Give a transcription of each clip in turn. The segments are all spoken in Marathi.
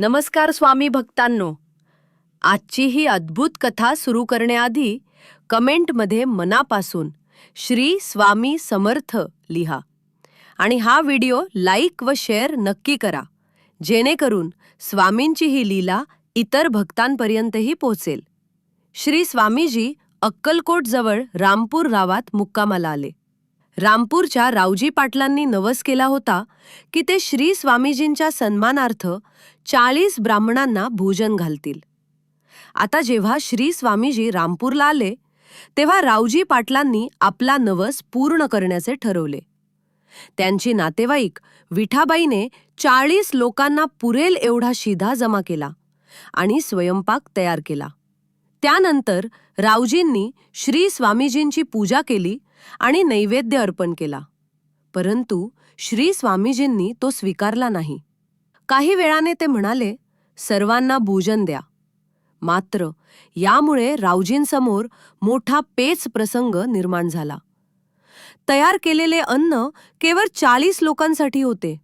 नमस्कार स्वामी भक्तांनो. आजची ही अद्भुत कथा सुरू करण्याआधी कमेंटमध्ये मनापासून श्री स्वामी समर्थ लिहा आणि हा व्हिडिओ लाईक व शेअर नक्की करा जेणेकरून स्वामींची ही लीला इतर भक्तांपर्यंतही पोहोचेल. श्री स्वामीजी अक्कलकोटजवळ रामपूर गावात मुक्कामाला आले. रामपूरच्या रावजी पाटलांनी नवस केला होता की ते श्री स्वामीजींच्या सन्मानार्थ चाळीस ब्राह्मणांना भोजन घालतील. आता जेव्हा श्री स्वामीजी रामपूरला आले तेव्हा रावजी पाटलांनी आपला नवस पूर्ण करण्याचे ठरवले. त्यांची नातेवाईक विठाबाईने चाळीस लोकांना पुरेल एवढा शिधा जमा केला आणि स्वयंपाक तयार केला. त्यानंतर रावजींनी श्री स्वामीजींची पूजा केली आणि नैवेद्य अर्पण केला. परंतु श्री स्वामीजींनी तो स्वीकारला नाही. काही वेळाने ते म्हणाले सर्वांना भोजन द्या. मात्र यामुळे रावजींसमोर मोठा पेच प्रसंग निर्माण झाला. तयार केलेले अन्न केवळ चाळीस लोकांसाठी होते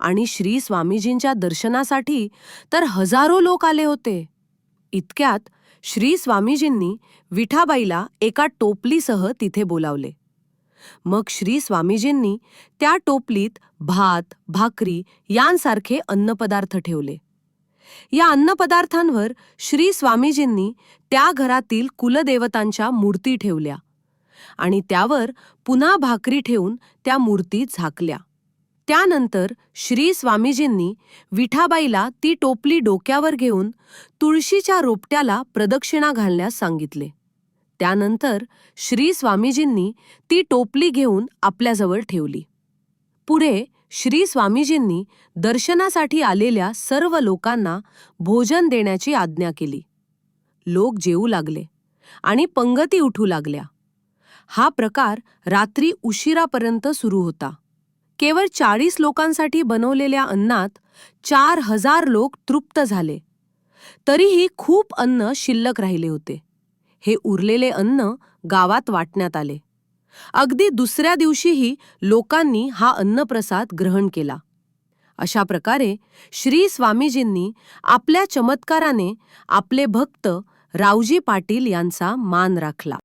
आणि श्री स्वामीजींच्या दर्शनासाठी तर हजारो लोक आले होते. इतक्यात श्री स्वामीजींनी विठाबाईला एका टोपलीसह तिथे बोलावले. मग श्री स्वामीजींनी त्या टोपलीत भात भाकरी यांसारखे अन्नपदार्थ ठेवले. या अन्नपदार्थांवर श्री स्वामीजींनी त्या घरातील कुलदेवतांच्या मूर्ती ठेवल्या आणि त्यावर पुन्हा भाकरी ठेवून त्या मूर्ती झाकल्या. त्यानंतर श्री स्वामीजींनी विठाबाईला ती टोपली डोक्यावर घेऊन तुळशीच्या रोपट्याला प्रदक्षिणा घालण्यास सांगितले. त्यानंतर श्री स्वामीजींनी ती टोपली घेऊन आपल्याजवळ ठेवली. पुढे श्री स्वामीजींनी दर्शनासाठी आलेल्या सर्व लोकांना भोजन देण्याची आज्ञा केली. लोक जेवू लागले आणि पंगती उठू लागल्या. हा प्रकार रात्री उशिरापर्यंत सुरू होता. केवळ चाळीस लोकांसाठी बनवलेल्या अन्नात चार हजार लोक तृप्त झाले. तरीही खूप अन्न शिल्लक राहिले होते. हे उरलेले अन्न गावात वाटण्यात आले. अगदी दुसऱ्या दिवशीही लोकांनी हा अन्नप्रसाद ग्रहण केला. अशा प्रकारे श्री स्वामीजींनी आपल्या चमत्काराने आपले भक्त रावजी पाटील यांचा मान राखला.